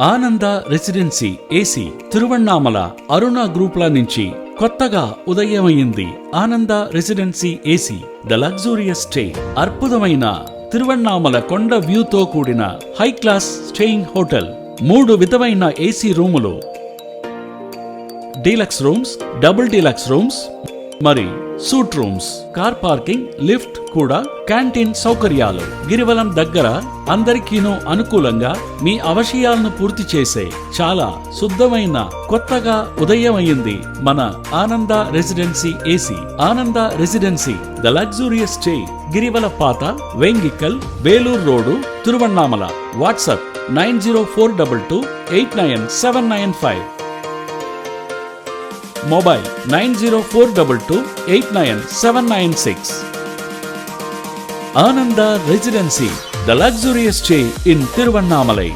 ఆనంద residency AC తిరువణ్ణామల అరుణ గ్రూప్ల నుంచి కొత్తగా ఉదయమైంది Ananda residency AC the luxurious stay. అద్భుతమైన తిరువణ్ణామల కొండ వ్యూతో కూడిన హై క్లాస్ స్టేయింగ్ హోటల్. మూడు విధమైన ఏసీ రూములు. Deluxe rooms double deluxe rooms మరి suite rooms car parking lift కూడా క్యాంటీన్ సౌకర్యాలు. గిరివలం దగ్గర అందరికీనూ అనుకూలంగా మీ అవశయాలను పూర్తి చేసే చాలా శుద్ధమైన కొత్తగా ఉదయమైంది మన Ananda residency AC. Ananda residency the luxurious stay Girivala పాత Vengikkal Vellore road Tiruvannamalai WhatsApp nine zero four double two eight nine seven nine five. Mobile nine zero four double two eight nine seven nine six Ananda residency the luxurious stay in Tiruvannamalai